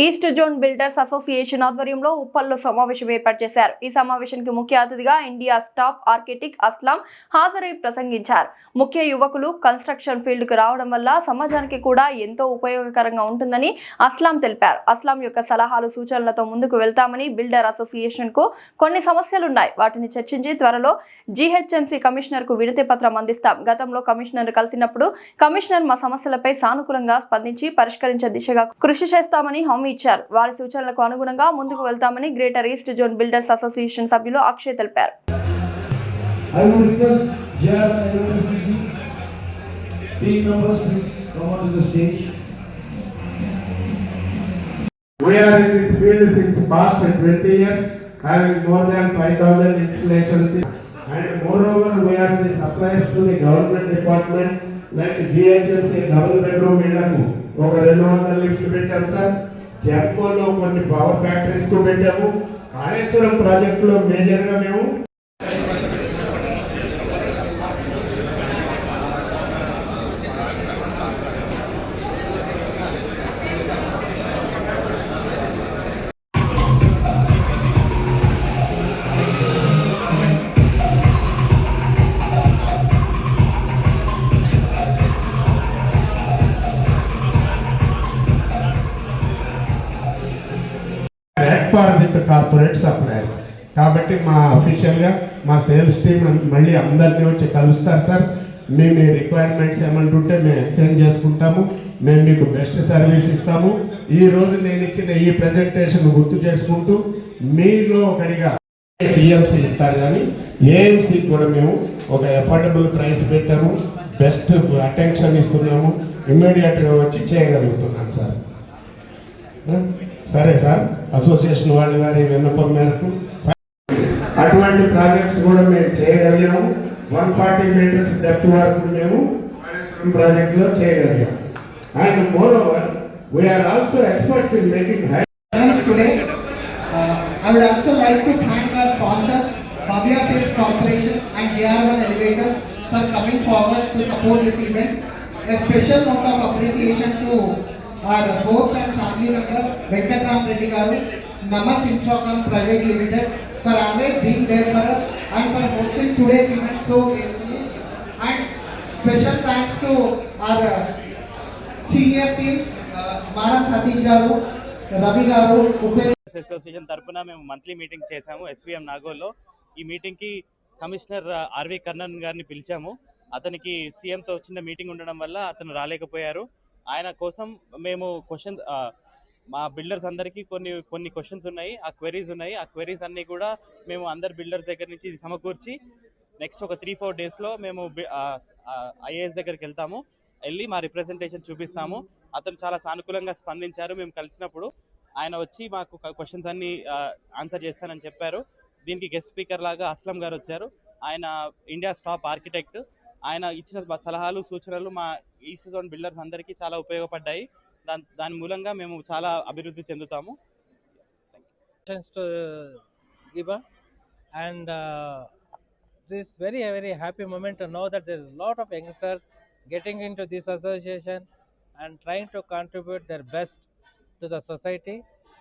east zone builders association ఆధ్వర్యంలో ఉప్పల్లో సమావేశం ఏర్పాటు చేశారు. ఈ సమావేశానికి ముఖ్య అతిథిగా ఇండియా స్టాఫ్ ఆర్కిటెక్ట్ అస్లాం హాజరై ప్రసంగించారు. ముఖ్య యువకులు కన్స్ట్రక్షన్ ఫీల్డ్కు రావడం వల్ల సమాజానికి కూడా ఎంతో ఉపయోగకరంగా ఉంటుందని అస్లాం తెలిపారు. అస్లాం యొక్క సలహాలు సూచనలతో ముందుకు వెళ్తామని బిల్డర్ అసోసియేషన్కు కొన్ని సమస్యలున్నాయి. వాటిని చర్చించి త్వరలో జీహెచ్ఎంసీ కమిషనర్కు విడతి పత్రం అందిస్తాం. గతంలో కమిషనర్ కలిసినప్పుడు కమిషనర్ మా సమస్యలపై సానుకూలంగా స్పందించి పరిష్కరించే దిశగా కృషి చేస్తామని హామీ ఇచ్చారు వారి సూచనలకు అనుగుణంగా ముందుకు వెళ్తామని greater east zone builders association సభ్యులు అక్షయ్ తెలిపారు. We are in this field since past 20 years, having more than 5,000 installations. And moreover, we are the suppliers to the government department, like GHMC double bedroom ఇళ్ళకు ఒక రెండు వందల lift పెట్టాం sir జెర్కోలో కొన్ని power ఫ్యాక్టరీస్కు పెట్టాము. కాళేశ్వరం ప్రాజెక్టులో మేజర్గా మేము కార్పొరేట్ సప్లయర్స్ కాబట్టి మా అఫీషియల్గా మా సేల్స్ టీమ్ మళ్ళీ అందరినీ వచ్చి కలుస్తారు సార్. మేము మీ రిక్వైర్మెంట్స్ ఏమంటుంటే మేము ఎక్స్చేంజ్ చేసుకుంటాము. మేము మీకు బెస్ట్ సర్వీస్ ఇస్తాము. ఈ రోజు నేను ఇచ్చిన ఈ ప్రజెంటేషన్ గుర్తు చేసుకుంటూ మీలో ఒకటిగా సిఎంసి ఇస్తారు కానీ ఏఎంసీ కూడా మేము ఒక ఎఫోర్డబుల్ ప్రైస్ పెట్టాము. బెస్ట్ అటెన్షన్ ఇస్తున్నాము. ఇమ్మీడియట్గా వచ్చి చేయగలుగుతున్నాను సార్. సరే సార్ అసోసియేషన్ వాళ్ళ గారి విన్నపం మేరకు అటువంటి ప్రాజెక్ట్స్ కూడా మేము చేయగలిగాము. వన్ ఫార్టీ మీటర్స్ డెప్త్ వరకు మేము ప్రాజెక్ట్లో చేయగలిగాము. And moreover we are also experts in making for coming forward to support this event. A special note of appreciation to sports and family Reddy గారు నమస్ for always and for hosting today so and special thanks to our senior team Satish గారు Ravi association తరఫున మేము monthly meeting చేసాము SVM నాగోల్లో ఈ మీటింగ్కి commissioner RV Karnan గారిని పిలిచాము. అతనికి సీఎంతో వచ్చిన మీటింగ్ ఉండడం వల్ల అతను రాలేకపోయారు. ఆయన కోసం మేము క్వశ్చన్ మా బిల్డర్స్ అందరికీ కొన్ని కొన్ని క్వశ్చన్స్ ఉన్నాయి ఆ క్వెరీస్ ఉన్నాయి. ఆ క్వెరీస్ అన్నీ కూడా మేము అందరు బిల్డర్స్ దగ్గర నుంచి సమకూర్చి నెక్స్ట్ ఒక త్రీ ఫోర్ డేస్లో మేము ఐఏఎస్ దగ్గరికి వెళ్తాము. వెళ్ళి మా రిప్రజెంటేషన్ చూపిస్తాము. అతను చాలా సానుకూలంగా స్పందించారు. మేము కలిసినప్పుడు ఆయన వచ్చి మాకు క్వశ్చన్స్ అన్ని ఆన్సర్ చేస్తానని చెప్పారు. దీనికి గెస్ట్ స్పీకర్ లాగా అస్లం గారు వచ్చారు. ఆయన ఇండియా స్టాప్ ఆర్కిటెక్ట్ ఆయన ఇచ్చిన సలహాలు సూచనలు మా ఈస్ట్ జోన్ బిల్డర్స్ అందరికీ చాలా ఉపయోగపడ్డాయి. దాని దాని మూలంగా మేము చాలా అభివృద్ధి చెందుతాము. And this very very happy moment know that there lot of youngsters getting in to this association and trying to contribute their best to the society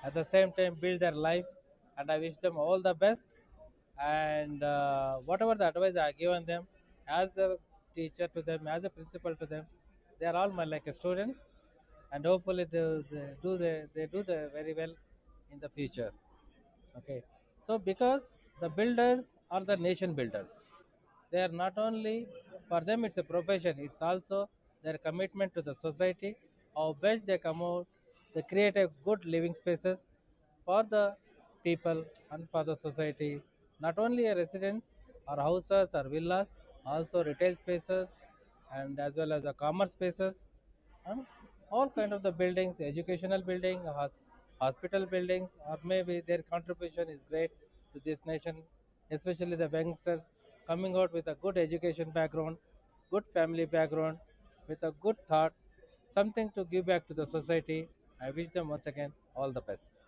at the same time build their life and I wish them all the best and whatever the advice I give on them as teacher to them, as a principal to them, they are all my like students, and hopefully they, they do the, they do the very well in the future. Okay. So because the builders are the nation builders. They are not only for them it's a profession it's also their commitment to the society of which they come out they create a good living spaces for the people and for the society. Not only a residence or houses or villas also retail spaces and as well as the commerce spaces and all kind of the buildings educational building hospital buildings or maybe their contribution is great to this nation especially the youngsters coming out with a good education background good family background, with a good thought, something to give back to the society. I wish them once again all the best.